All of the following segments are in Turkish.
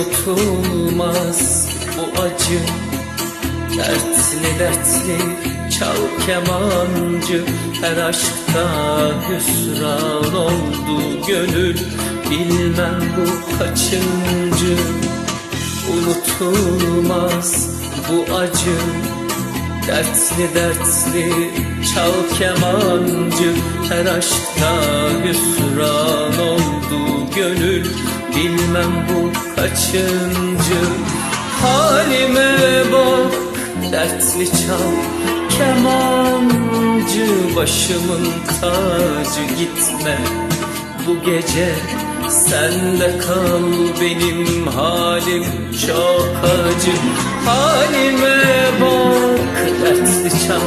unutulmaz bu acı. Dertli dertli çal kemancı. Her aşkta hüsran oldu gönül. Bilmem bu kaçıncı. Unutulmaz bu acı. Dertli dertli çal kemancı. Her aşkta hüsran oldu gönül. Bilmem bu kaçıncı Halime bak dertli çal. Kemancı Başımın tacı gitme. Bu gece Sende kal benim halim çok acı. Halime bak dertli çal.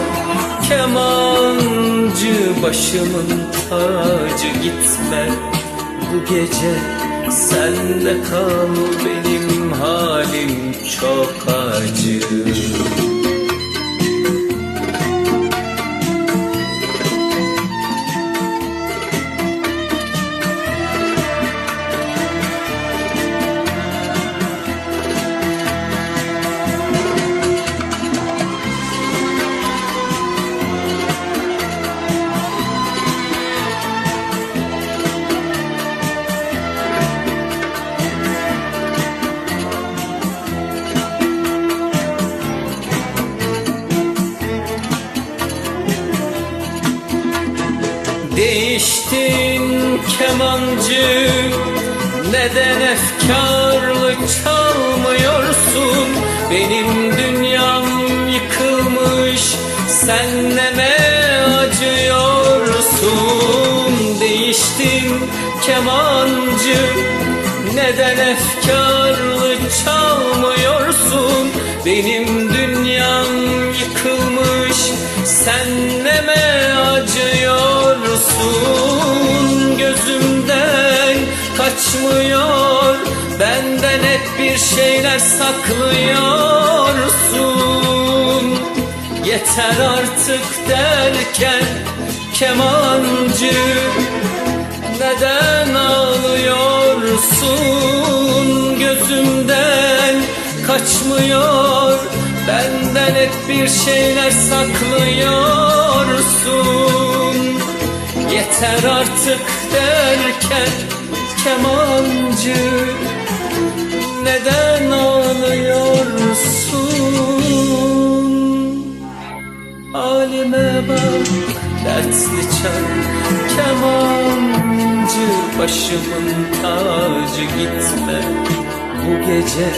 Kemancı Başımın tacı gitme. Bu gece Sende kal benim halim çok acı Değiştin kemancı? Neden efkarlı çalmıyorsun? Benim dünyam yıkılmış Sen neme acıyorsun? Değiştin kemancı Neden efkarlı çalmıyorsun? Benim dünyam yıkılmış Sen neme bir şeyler saklıyorsun. Yeter artık derken kemancı neden ağlıyorsun? Gözümden kaçmıyor Benden hep bir şeyler saklıyorsun. Yeter artık derken kemancı Neden ağlıyorsun? Halime bak dertli çal kemancı Başımın tacı gitme. Bu gece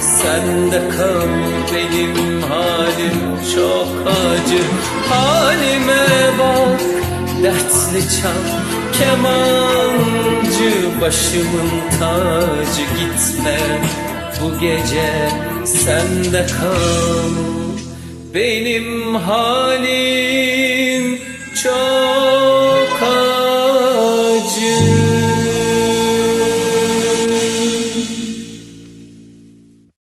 Sende kal benim halim çok acı. Halime bak dertli çal kemancı Başımın tacı gitme. Bu gece Sende kal. Benim halim çok